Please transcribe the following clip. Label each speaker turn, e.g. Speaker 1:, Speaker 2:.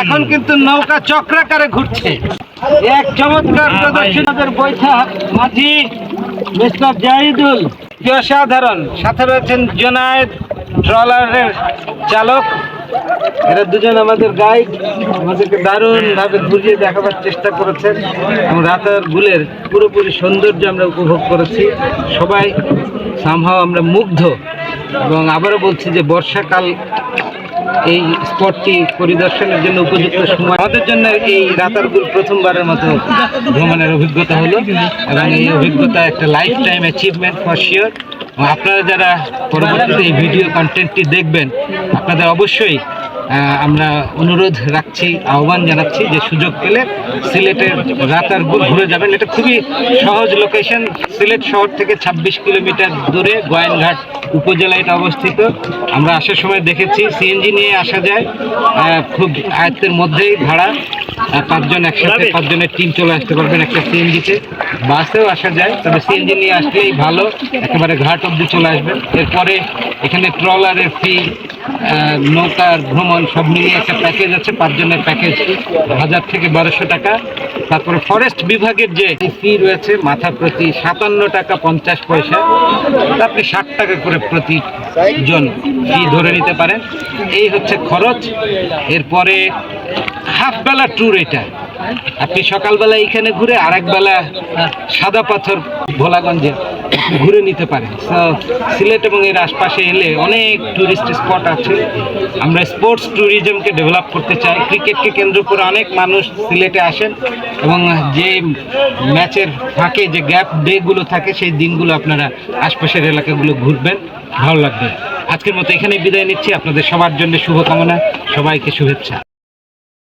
Speaker 1: এখন কিন্তু নৌকা চক্রাকারে ঘুরছে। এক চমৎকার প্রদর্শন আমাদের বৈঠা মাঝি মিস্টার জাহিদুল অসাধারণ সাথে রয়েছেন জোনায়েদ ট্রলারের চালক। এরা দুজন আমাদের গাইড আমাদেরকে দারুণ ভাবে ঘুরিয়ে দেখাবার চেষ্টা করেছেন এবং রাতার গুলের পুরোপুরি সৌন্দর্য আমরা উপভোগ করেছি। সবাই সামহাও আমরা মুগ্ধ। এবং আবারও বলছি যে বর্ষাকাল এই স্পটটি পরিদর্শনের জন্য উপযুক্ত সময়। আমাদের জন্য এই রাতারগুল প্রথমবারের মতো ভ্রমণের অভিজ্ঞতা হলো এবং এই অভিজ্ঞতা একটা life time achievement for sure আপনারা যারা পরবর্তীতে এই ভিডিও কন্টেন্টটি দেখবেন, আপনাদের অবশ্যই আমরা অনুরোধ রাখছি, আহ্বান জানাচ্ছি যে সুযোগ পেলে সিলেটের রাতারগুল ঘুরে যাবেন। এটা খুবই সহজ লোকেশন সিলেট শহর থেকে ২৬ কিলোমিটার দূরে গোয়াইনঘাট উপজেলায় এটা অবস্থিত। আমরা আসার সময় দেখেছি সিএনজি নিয়ে আসা যায়। খুব আয়ত্তের মধ্যেই ভাড়া। পাঁচজন একসাথে, পাঁচজনের টিম চলে আসতে পারবেন একটা সিএনজিতে বাসেও আসা যায়, তবে সিএনজি নিয়ে আসলেই ভালো। একেবারে ঘাট অব্দি চলে আসবেন। এরপরে এখানে ট্রলারের ফি নৌকার ভ্রমণ সব মিলিয়ে একটা প্যাকেজ আছে, পাঁচজনের প্যাকেজ হাজার থেকে বারোশো টাকা। তারপরে ফরেস্ট বিভাগের যে ফি রয়েছে, মাথা প্রতি সাতান্ন টাকা পঞ্চাশ পয়সা। আপনি ষাট টাকা করে প্রতি জন ফি ধরে নিতে পারেন। এই হচ্ছে খরচ। এরপরে হাফ বেলা ট্যুর এটা। আপনি সকালবেলা এইখানে ঘুরে আরেক বেলা সাদা পাথর ভোলাগঞ্জে ঘুরে নিতে পারেন সিলেট এবং এর আশপাশে এলে অনেক টুরিস্ট স্পট আছে। আমরা স্পোর্টস ট্যুরিজমকে ডেভেলপ করতে চাই। ক্রিকেটকে কেন্দ্র করে অনেক মানুষ সিলেটে আসেন এবং যে ম্যাচের ফাঁকে যে গ্যাপ ডেগুলো থাকে, সেই দিনগুলো আপনারা আশপাশের এলাকাগুলো ঘুরবেন। ভালো লাগবে। আজকের মতো এখানেই বিদায় নিচ্ছি। আপনাদের সবার জন্য শুভকামনা। সবাইকে শুভেচ্ছা।